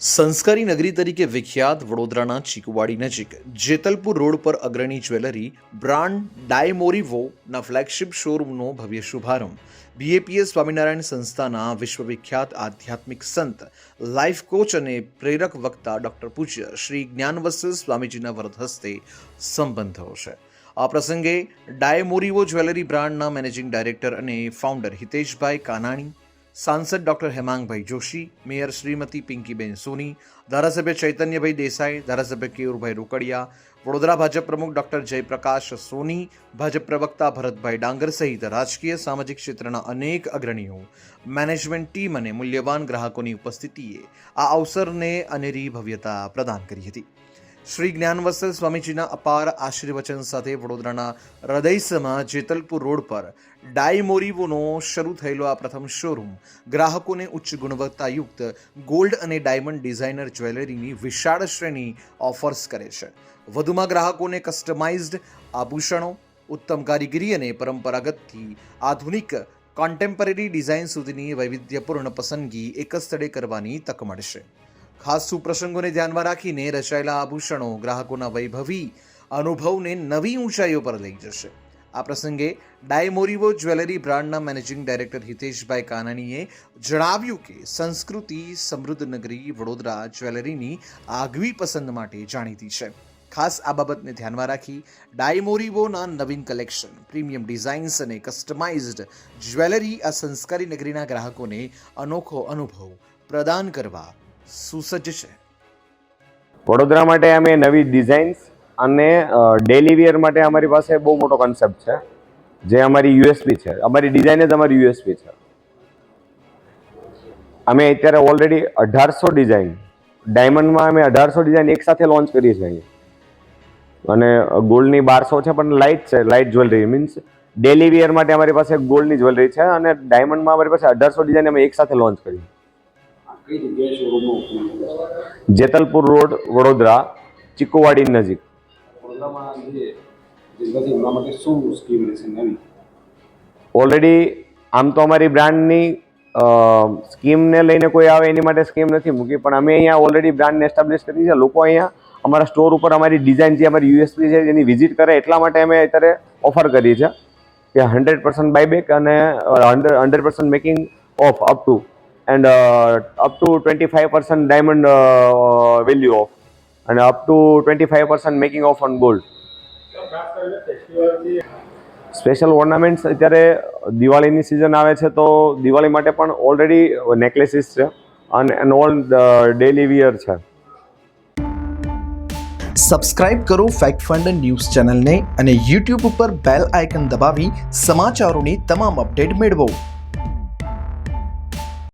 સંસ્કારી નગરી તરીકે વિખ્યાત વડોદરાના ચીકવાડી નજીક જેતલપુર રોડ પર અગ્રણી જ્વેલરી બ્રાન્ડ ડાયમોરિવોના ફ્લેગશિપ શોરૂમનો ભવ્ય શુભારંભ. બીએપીએસ સ્વામિનારાયણ સંસ્થાના વિશ્વવિખ્યાત આધ્યાત્મિક સંત, લાઈફ કોચ અને પ્રેરક વક્તા ડૉક્ટર પૂજ્ય શ્રી જ્ઞાનવત્સલ સ્વામીજીના વરદ હસ્તે થયો છે આ પ્રસંગે ડાયમોરિવો જ્વેલરી બ્રાન્ડના મેનેજિંગ ડાયરેક્ટર અને ફાઉન્ડર હિતેશભાઈ કાનાણી સાંસદ ડોક્ટર હેમાંગભાઈ જોશી, મેયર શ્રીમતી પિંકીબેન સોની, ધારાસભ્ય ચૈતન્યભાઈ દેસાઈ, ધારાસભ્ય કેયુરભાઈ રોકડિયા, વડોદરા ભાજપ પ્રમુખ ડોક્ટર જયપ્રકાશ સોની, ભાજપ પ્રવક્તા ભરતભાઈ ડાંગર સહિત રાજકીય સામાજિક ક્ષેત્રના અનેક અગ્રણીઓ, મેનેજમેન્ટ ટીમ અને મૂલ્યવાન ગ્રાહકોની ઉપસ્થિતિએ આ અવસરને અનેરી ભવ્યતા પ્રદાન કરી હતી. શ્રી જ્ઞાનવત્સલ સ્વામીજીના અપાર આશીર્વચન સાથે વડોદરાના હૃદયસમાં જેતલપુર રોડ પર ડાયમોરીવોનો શરૂ થયેલો આ પ્રથમ શોરૂમ ગ્રાહકોને ઉચ્ચ ગુણવત્તાયુક્ત ગોલ્ડ અને ડાયમંડ ડિઝાઇનર જ્વેલરીની વિશાળ શ્રેણી ઓફર્સ કરે છે. વધુમાં ગ્રાહકોને કસ્ટમાઇઝ્ડ આભૂષણો, ઉત્તમ કારીગરી અને પરંપરાગતથી આધુનિક કોન્ટેમ્પરરી ડિઝાઇન સુધીની વૈવિધ્યપૂર્ણ પસંદગી એક સ્થળે કરવાની તક મળશે. ખાસ સુપ્રસંગોને ધ્યાનમાં રાખીને રચાયેલા આભૂષણો ગ્રાહકોના વૈભવી અનુભવને નવી ઊંચાઈઓ પર લઈ જશે. આ પ્રસંગે ડાયમોરિવો જ્વેલરી બ્રાન્ડના મેનેજિંગ ડાયરેક્ટર હિતેશભાઈ કાનાણીએ જણાવ્યું કે સંસ્કૃતિ સમૃદ્ધ નગરી વડોદરા જ્વેલરીની આગવી પસંદ માટે જાણીતી છે. ખાસ આ બાબતને ધ્યાનમાં રાખી ડાયમોરિવોના નવીન કલેક્શન, પ્રીમિયમ ડિઝાઇન્સ અને કસ્ટમાઇઝ્ડ જ્વેલરી આ સંસ્કારી નગરીના ગ્રાહકોને અનોખો અનુભવ પ્રદાન કરવા સુસજ્જ છે. વડોદરા માટે અમે નવી ડિઝાઇન્સ અને ડેલી વેર માટે અમારી પાસે બહુ મોટો કન્સેપ્ટ છે, જે અમારી યુએસપી છે. અમારી ડિઝાઇન જ અમારી યુએસપી છે. અમે અત્યારે ઓલરેડી અઢારસો ડિઝાઇન ડાયમંડમાં અમે અઢારસો ડિઝાઇન એકસાથે લોન્ચ કરીએ છીએ અહીંયા. અને ગોલ્ડની બારસો છે, પણ લાઇટ છે light jewellery means daily wear માટે અમારી પાસે ગોલ્ડની જ્વેલરી છે અને ડાયમંડમાં અમારી પાસે અઢારસો ડિઝાઇન અમે એકસાથે લોન્ચ કરી જેતલપુર રોડ, વડોદરા, ચીકુવાડી નજીક. ઓલરેડી આમ તો અમારી બ્રાન્ડની સ્કીમને લઈને કોઈ આવે એની માટે સ્કીમ નથી મૂકી, પણ અમે અહીંયા ઓલરેડી બ્રાન્ડને એસ્ટાબ્લિશ કરી છે. લોકો અહીંયા અમારા સ્ટોર ઉપર અમારી ડિઝાઇન જે અમારી યુએસપી છે એની વિઝિટ કરે એટલા માટે અમે અત્યારે ઓફર કરી છે કે હંડ્રેડ પર્સન્ટ બાયબેક અને hundred percent making off up to and up to twenty five percent diamond off અને up to twenty five percent making off on gold special ornaments અત્યારે દિવાળીની સિઝન આવે છે તો દિવાળી માટે પણ ઓલરેડી નેકલેસીસ છે. અને એન્ડ ઓલ ડેલી વિયર છે. સબસ્ક્રાઇબ કરો ફેક્ટ ફંડ ન્યૂઝ ચેનલને અને યુટ્યુબ ઉપર બેલ આઇકન દબાવી સમાચારોની તમામ અપડેટ મેળવો.